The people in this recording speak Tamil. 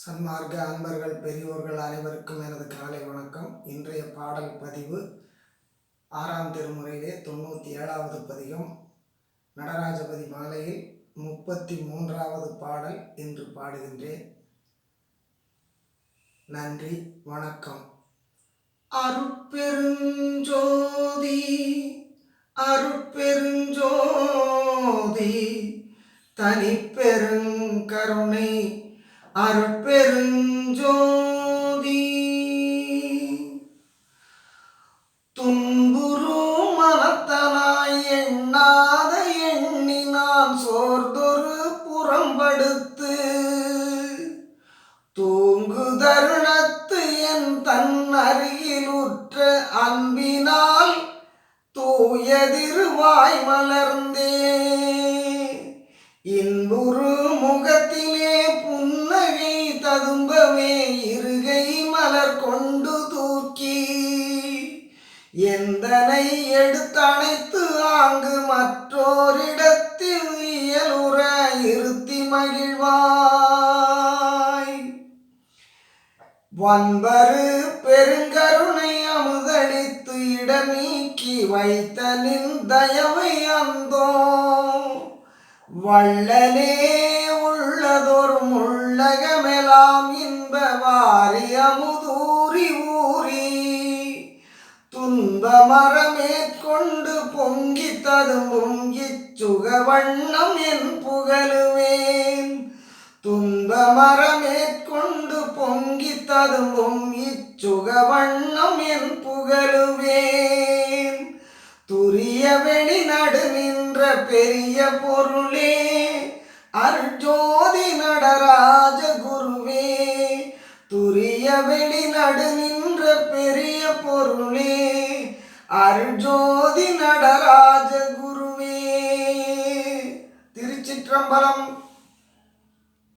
சன்மார்க்க அன்பர்கள் பெரியோர்கள் அனைவருக்கும் எனது காலை வணக்கம். இன்றைய பாடல் பதிவு ஆறாம் திருமுறையிலே தொண்ணூற்றி ஏழாவது பதிகம் நடராஜபதி மாலையில் முப்பத்தி மூன்றாவது பாடல் இன்று பாடுகின்றேன். நன்றி வணக்கம். அருட்பெருஞ்சோதி அருட்பெருஞ்சோதி தனிப்பெருங்கருணை அருட்பெருஞ்சோதி. துன்புரு மனத்தனாய் எண்ணாத எண்ணி நான் சோர்தொரு புறம்படுத்து. தூங்கு தருணத்து என் தன் அருகில் உற்ற அன்பினால் தூயதிருவாய் மலர்ந்தே. உள்ளமே இருகை மலர் கொண்டு தூக்கி எந்தனை எடுத்தணைத்து ஆங்கு மற்றோரிடத்தில் இயலுற இருத்தி மகிழ்வாய். வன்பரு பெருங்கருணை அமுதளித்து இடம் நீக்கி வைத்த நின் தயவை அந்தோ வள்ளலே உள்ளதொரு முள்ளகமெலாம் வாரியமுதூரி ஊரி துன்ப மரமேற்கொண்டு பொங்கி ததும்பும் இச்சுக வண்ணம் என் புகழுவேன். துன்ப மரமேற்கொண்டு பொங்கி ததும்பும் இச்சுக வண்ணம் என் புகழுவேன். துரிய வெளி நடு நின்ற பெரிய பொருளே துரிய வெளி நடு நின்ற பெரிய பொருளே அருஜோதி நடராஜ குருவே. திருச்சிற்றம்பலம்